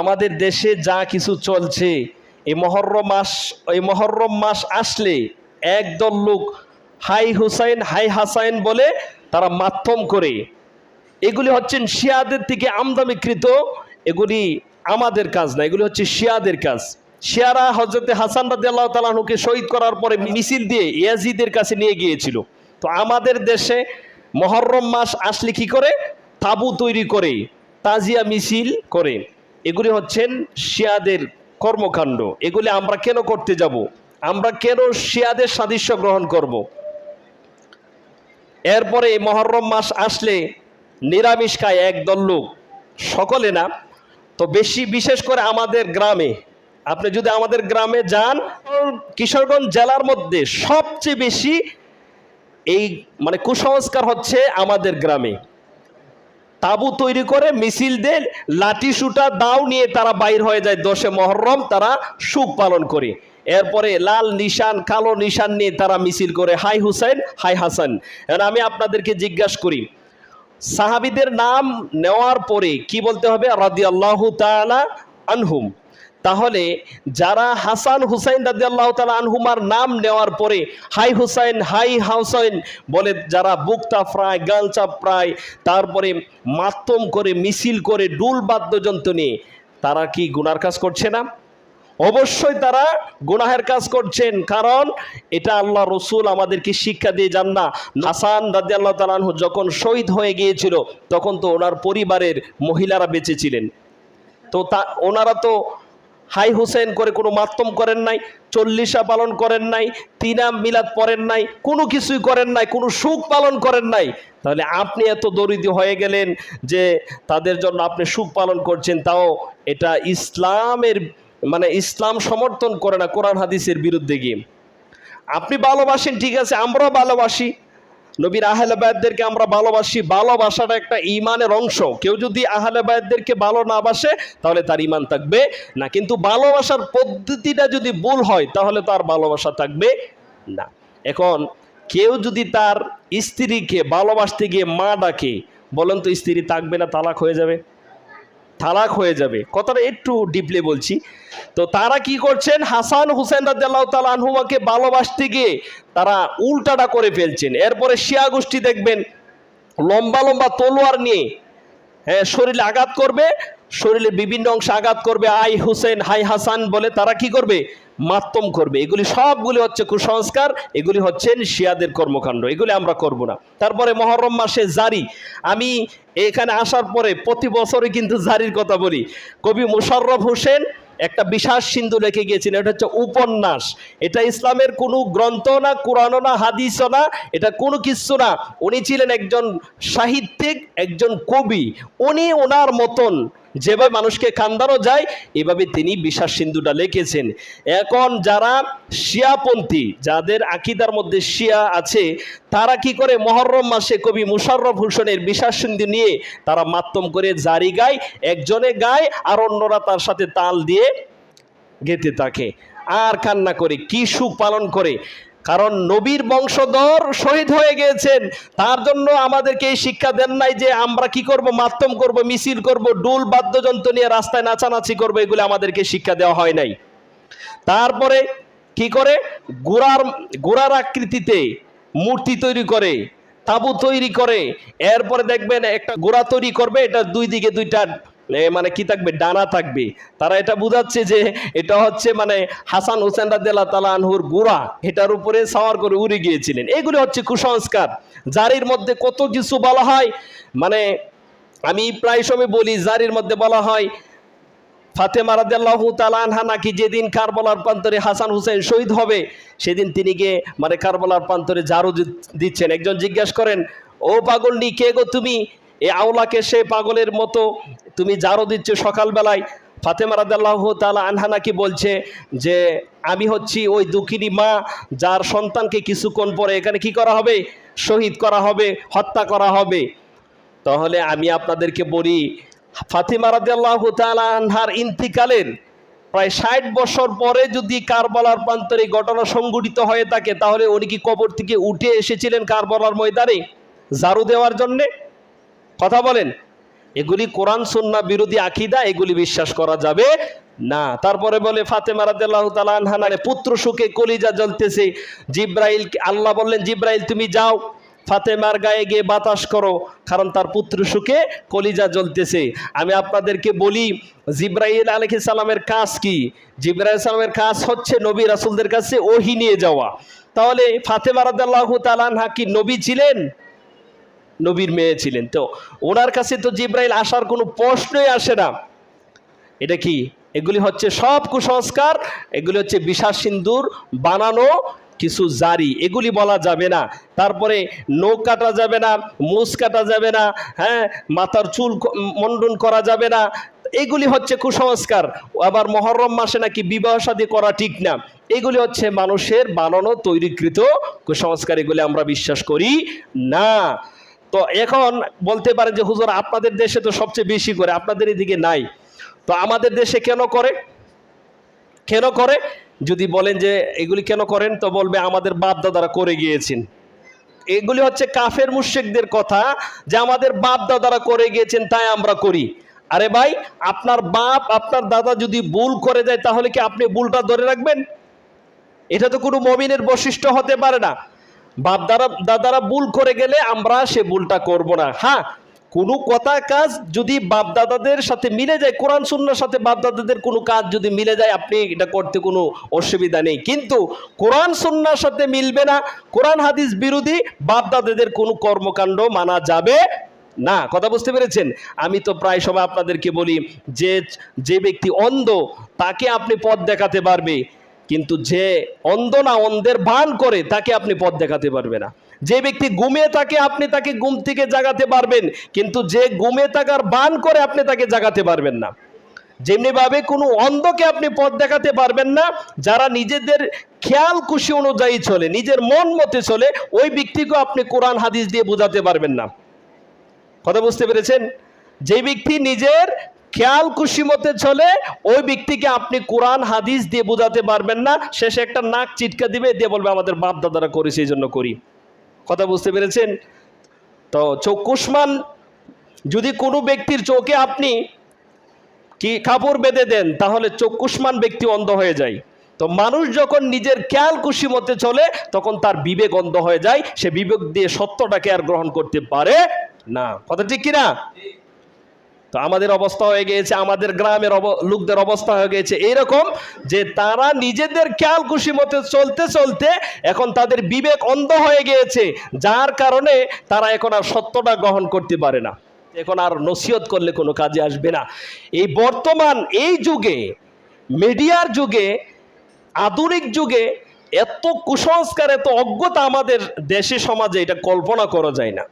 আমাদের দেশে যা কিছু চলছে, এই মহরম মাস, এই মহরম মাস আসলে একদল লোক হাই হুসাইন, হাই হাসাইন বলে তারা মাধ্যম করে। এগুলি হচ্ছেন শিয়াদের থেকে আমদামিকৃত এগুলি আমাদের কাজ না, এগুলি হচ্ছে শিয়াদের কাজ। শিয়ারা হজরতে হাসান রাদি আল্লাহ তালাহুকে শহীদ করার পরে মিছিল দিয়ে ইয়াজিদের কাছে নিয়ে গিয়েছিল। তো আমাদের দেশে মহরম মাস আসলে কি করে? তাবু তৈরি করে, তাজিয়া মিছিল করে। এগুলি হচ্ছেন শিয়াদের কর্মকাণ্ড। এগুলি আমরা কেন করতে যাব? আমরা কেন শিয়াদের সাদৃশ্য গ্রহণ করব। এরপরে মহরম মাস আসলে নিরামিষ খায় একদল লোক। সকলে না। তো বেশি, বিশেষ করে আমাদের গ্রামে। আপনি যদি আমাদের গ্রামে যান, কিশোরগঞ্জ জেলার মধ্যে সবচেয়ে বেশি এই মানে কুসংস্কার হচ্ছে আমাদের গ্রামে। তাবু তৈরি করে মিছিল দেন লাঠি সুটা দাও নিয়ে তারা বাইর হয়ে যায় দশে মহরম, তারা সুখ পালন করে। এরপরে লাল নিশান, কালো নিশান নিয়ে তারা মিছিল করে, হাই হুসাইন, হাই হাসান। আমি আপনাদেরকে জিজ্ঞাসা করি, সাহাবিদের নাম নেওয়ার পরে কি বলতে হবে? রাদি আল্লাহ তালা আনহুম। তাহলে যারা হাসান হুসাইন রাদি আল্লাহ তালা আনহুমার নাম নেওয়ার পরে, হাই হুসাইন, হাই হাউসাইন বলে যারা বুক চাপড়ায় গাল চাপড়ায় তারপরে মাতম করে, মিছিল করে, ডুল বাদ্যযন্ত্র নিয়ে, তারা কি গুনার কাজ করছে না? অবশ্যই তারা গুনাহের কাজ করছেন, কারণ এটা আল্লাহ রসুল আমাদেরকে শিক্ষা দিয়ে যান না। হাসান রাজি আল্লাহ তালানহু যখন শহীদ হয়ে গিয়েছিল, তখন তো ওনার পরিবারের মহিলারা বেঁচে ছিলেন। তো তা, ওনারা তো হাই হুসেন করে কোনো মাতম করেন নাই, চল্লিশা পালন করেন নাই তিনাম মিলাদ পড়েন নাই, কোনো কিছুই করেন নাই, কোনো সুখ পালন করেন নাই। তাহলে আপনি এত দরিদ্র হয়ে গেলেন যে তাদের জন্য আপনি সুখ পালন করছেন, তাও এটা ইসলামের মানে ইসলাম সমর্থন করে না কোরআন হাদিসের বিরুদ্ধে গিয়ে। আপনি ভালোবাসেন, ঠিক আছে, আমরাও ভালোবাসি নবীর আহলেবায়দদেরকে আমরা ভালোবাসি। ভালোবাসাটা একটা ইমানের অংশ। কেউ যদি আহলেবায়দদেরকে ভালো না বাসে, তাহলে তার ইমান থাকবে না। কিন্তু ভালোবাসার পদ্ধতিটা যদি ভুল হয়, তাহলে তার ভালোবাসা থাকবে না। এখন, কেউ যদি তার স্ত্রীকে ভালোবাসতে গিয়ে মা ডাকে, বলেন তো স্ত্রী থাকবে না, তালাক হয়ে যাবে। তালাক হয়ে যাবে। কথাটা একটু ডিপলি বলছি। তো তারা কি করছেন? হাসান হুসেন রাজ্লাহ তালাহুমাকে ভালোবাসতে গিয়ে তারা উল্টাটা করে ফেলছেন। এরপরে শিয়া গোষ্ঠী দেখবেন লম্বা লম্বা তলোয়ার নিয়ে হ্যাঁ শরীরে আঘাত করবে শরীরে বিভিন্ন অংশে আঘাত করবে। আই হুসেন, হাই হাসান বলে তারা কি করবে? মাত্তম করবে। এগুলি সবগুলি হচ্ছে কুসংস্কার, এগুলি হচ্ছেন শিয়াদের কর্মকাণ্ড। এগুলি আমরা করব না। তারপরে মহরম মাসে জারি। আমি এখানে আসার পরে প্রতি বছরই কিন্তু জারির কথা বলি। কবি মুশাররফ হোসেন একটা বিশাস সিন্ধু লিখে গিয়েছিলেন। এটা হচ্ছে উপন্যাস। এটা ইসলামের কোনো গ্রন্থ না, কোরআনও না, হাদিসও না, এটা কোনো কিছু না। উনি ছিলেন একজন সাহিত্যিক, একজন কবি। উনি ওনার মতন যেভাবে মানুষকে কান্দানো যায়, এভাবে তিনি বিশ্বাস সিন্ধুটা লিখেছেন। এখন যারা শিয়াপন্থী, যাদের আকিদার মধ্যে শিয়া আছে, তারা কি করে মহরম মাসে কবি মুশাররফ হোসেনের বিশ্বাস সিন্ধু নিয়ে তারা মাত্তম করে জারি গায়, একজনে গায় আর অন্যরা তার সাথে তাল দিয়ে গেতে থাকে। আর কান্না করে, কি সুখ পালন করে। কারণ নবীর বংশধর শহীদ হয়ে গিয়েছেন। তার জন্য আমাদেরকে এই শিক্ষা দেন নাই যে আমরা কি করব মাধ্যম করব, মিছিল করব, ডুল, বাদ্যযন্ত্র নিয়ে রাস্তায় নাচানাচি করব, এগুলো আমাদেরকে শিক্ষা দেওয়া হয় নাই। তারপরে কি করে? গোড়ার গোড়ার আকৃতিতে মূর্তি তৈরি করে, তাবু তৈরি করে। এরপরে দেখবেন একটা গোড়া তৈরি করবে, এটা দুই দিকে দুইটা মানে কি থাকবে? ডানা থাকবে। তারা এটা বুঝাচ্ছে যে এটা হচ্ছে মানে হাসান হোসেন রাদিয়াল্লাহ তালা আনহুর এটার উপরে সাওয়ার করে উড়ে গিয়েছিলেন। এগুলি হচ্ছে কুসংস্কার। জারির মধ্যে কত কিছু বলা হয় মানে আমি প্রায় সময় বলি, জারির মধ্যে বলা হয়, ফাতেমা রাদিয়াল্লাহু তাআলা আনহা নাকি যেদিন কারবালার প্রান্তরে হাসান হুসেন শহীদ হবে, সেদিন তিনি গিয়ে মানে কারবালার প্রান্তরে ঝাড়ু দিচ্ছেন। একজন জিজ্ঞাসা করেন, ও পাগলনি কে গো তুমি? এ আওলাকে সে পাগলের মতো তুমি ঝাড়ু দিচ্ছ সকালবেলায়। ফাতেমা রাদিয়াল্লাহু তাআলা আনহা নাকি বলছে যে, আমি হচ্ছি ওই দুঃখিনী মা যার সন্তানকে কিছুক্ষণ পরে এখানে কি করা হবে? শহীদ করা হবে, হত্যা করা হবে। তাহলে আমি আপনাদেরকে বলি, ফাতিমা রাদিয়াল্লাহু তাআলা আনহার ইন্তিকালের প্রায় ষাট বছর পরে যদি কারবালার প্রান্তরে ঘটনা সংঘটিত হয়ে থাকে, তাহলে উনি কি কবর থেকে উঠে এসেছিলেন কারবালার ময়দানে জারু দেওয়ার জন্যে? কথা বলেন, এগুলি কোরআন সুন্না বিরোধী আকিদা, এগুলি বিশ্বাস করা যাবে না। তারপরে বলে আনহা মানে পুত্র সুখে কলিজা জ্বলতেছে। জিব্রাইল, আল্লাহ বললেন, জিব্রাইল, তুমি যাও, ফাতেমার গায়ে গিয়ে বাতাস করো, কারণ তার পুত্র সুখে কলিজা জ্বলতেছে। আমি আপনাদেরকে বলি, জিব্রাইল আলাইহিস সালামের কাজ কি? জিব্রাইল সালামের কাজ হচ্ছে নবী রাসুলদের কাছে ওহি নিয়ে যাওয়া। তাহলে ফাতেমা রাদিয়াল্লাহু তাআলা আনহা কি নবী ছিলেন? নবীর মেয়ে ছিলেন। তো ওনার কাছে তো জিব্রাইল আসার কোনো প্রশ্নই আসে না। এটা কি? এগুলি হচ্ছে সব কুসংস্কার, এগুলি হচ্ছে বিশ্বাস সিন্দুর, বানানো কিছু জারি। এগুলি বলা যাবে না। তারপরে নখ কাটা যাবে না মুস কাটা যাবে না হ্যাঁ মাথার চুল মণ্ডন করা যাবে না। এগুলি হচ্ছে কুসংস্কার। আবার মহরম মাসে নাকি বিবাহ শাদী করা ঠিক না। এগুলি হচ্ছে মানুষের বানানো, তৈরিকৃত কুসংস্কার। এগুলি আমরা বিশ্বাস করি না। তো এখন বলতে পারেন যে, হুজুর, আপনাদের দেশে তো সবচেয়ে বেশি করে, আপনাদের এদিকে নাই। তো আমাদের দেশে কেন করে? কেন করে? যদি বলেন যে, এগুলি কেন করেন? তো বলবে, আমাদের বাপ দাদারা করে গিয়েছেন। এগুলি হচ্ছে কাফের মুশেকদের কথা, যে আমাদের বাপ দাদারা করে গিয়েছেন, তাই আমরা করি। আরে ভাই, আপনার বাপ, আপনার দাদা যদি ভুল করে যায় তাহলে কি আপনি ভুলটা ধরে রাখবেন? এটা তো কোনো মমিনের বৈশিষ্ট্য হতে পারে না। বাপ দাদা দাদারা ভুল করে গেলে আমরা সে ভুলটা করব না। হ্যাঁ কোনো কথা কাজ যদি বাপ দাদাদের সাথে মিলে যায়, কোরআন সুন্নার সাথে বাপ দাদাদের কোনো কাজ যদি মিলে যায়, আপনি এটা করতে কোনো অসুবিধা নেই। কিন্তু কোরআন সুন্নার সাথে মিলবে না, কোরআন হাদিস বিরোধী বাপ দাদাদের কোনো কর্মকাণ্ড মানা যাবে না। কথা বুঝতে পেরেছেন? আমি তো প্রায় সময় আপনাদেরকে বলি, যে যে ব্যক্তি অন্ধ, তাকে আপনি পথ দেখাতে পারবে। কিন্তু যে অন্ধ না অন্ধের ভান করে, তাকে আপনি পথ দেখাতে পারবে না। যে ব্যক্তি ঘুমিয়ে থাকে, আপনি তাকে ঘুম থেকে জাগাতে পারবেন, কিন্তু যে ঘুমে থাকার ভান করে, আপনি তাকে জাগাতে পারবেন না। যেমনিভাবে কোনো অন্ধকে আপনি পথ দেখাতে পারবেন না, যারা নিজেদের খেয়াল খুশি অনুযায়ী চলে, নিজের মন মতে চলে, ওই ব্যক্তিকেও আপনি কোরআন, হাদিস দিয়ে বোঝাতে পারবেন না। কথা বুঝতে পেরেছেন? যে ব্যক্তি নিজের খেয়াল খুশি মতে চলে, ওই ব্যক্তিকে আপনি কোরআন, হাদিস দিয়ে বোঝাতে পারবেন না। শেষে একটা নাক চিটকা দিবে, দিয়ে বলবে, আমাদের বাপ দাদারা করেছে এই জন্য করি। কথা বুঝতে পেরেছেন? তো চক্ষুষ্মান যদি কোনো ব্যক্তির চোখে আপনি কি কাপড় বেঁধে দেন, তাহলে চক্ষুষ্মান ব্যক্তি অন্ধ হয়ে যায়। তো মানুষ যখন নিজের খেয়াল খুশি মতে চলে, তখন তার বিবেক অন্ধ হয়ে যায়। সে বিবেক দিয়ে সত্যটাকে আর গ্রহণ করতে পারে না। কথা ঠিক কিনা? তো আমাদের অবস্থা হয়ে গিয়েছে, আমাদের গ্রামের লোকদের অবস্থা হয়ে গিয়েছে এইরকম যে তারা নিজেদের খেয়াল খুশি মতে চলতে চলতে এখন তাদের বিবেক অন্ধ হয়ে গিয়েছে, যার কারণে তারা এখন আর সত্যটা গ্রহণ করতে পারে না। এখন আর নসিহত করলে কোনো কাজে আসবে না। এই বর্তমান, এই যুগে, মিডিয়ার যুগে, আধুনিক যুগে এত কুসংস্কার, এত অজ্ঞতা আমাদের দেশে, সমাজে এটা কল্পনা করা যায় না।